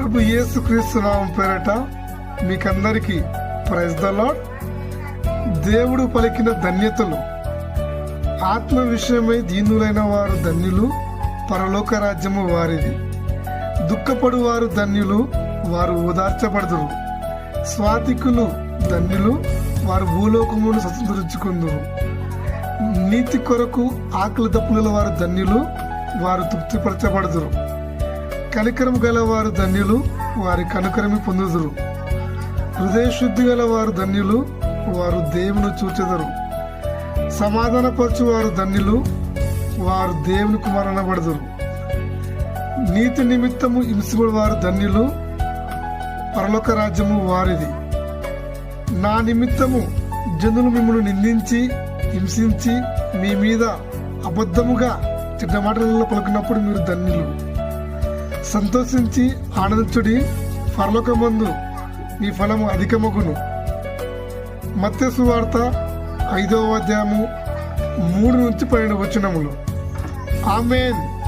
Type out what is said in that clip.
ప్రభు యేసుక్రీస్తు నామం పేరట మీకందరికీ ప్రైజ్ ద లాడ్ దేవుడు పలికిన ధన్యతలు ఆత్మ విషయమై దీనులైన వారు ధన్యులు పరలోక రాజ్యము వారిది. దుఃఖపడు వారు ధన్యులు వారు ఓదార్చబడదురు. స్వాతికులు ధన్యులు వారు భూలోకమును స్వతంత్రించుకుందురు నీతి కొరకు ఆకలి దప్పుల వారు ధన్యులు వారు తృప్తిపరచబడదురు. కనికరం గల వారు ధన్యులు వారి కనుకరమి పొందుదురు. హృదయ శుద్ధి గల వారు ధన్యులు వారు దేవుని చూచెదరు. సమాధానపరచు వారు ధన్యులు వారు దేవునికి మరణబడదురు నీతి నిమిత్తము హింసపడి వారు ధన్యులు పరలోక రాజ్యము వారిది. నా నిమిత్తము జనులు మిమ్మల్ని నిందించి హింసించి మీ మీద అబద్ధముగా చిన్న మాటలలో పలుకున్నప్పుడు మీరు ధన్యులు. సంతోషించి ఆనందించుడి పరలోకమందు మీ ఫలము అధికమగును. మత్స్య సువార్త ఐదవ అధ్యాయము మూడు నుంచి పన్నెండు వచనములు. ఆమెన్.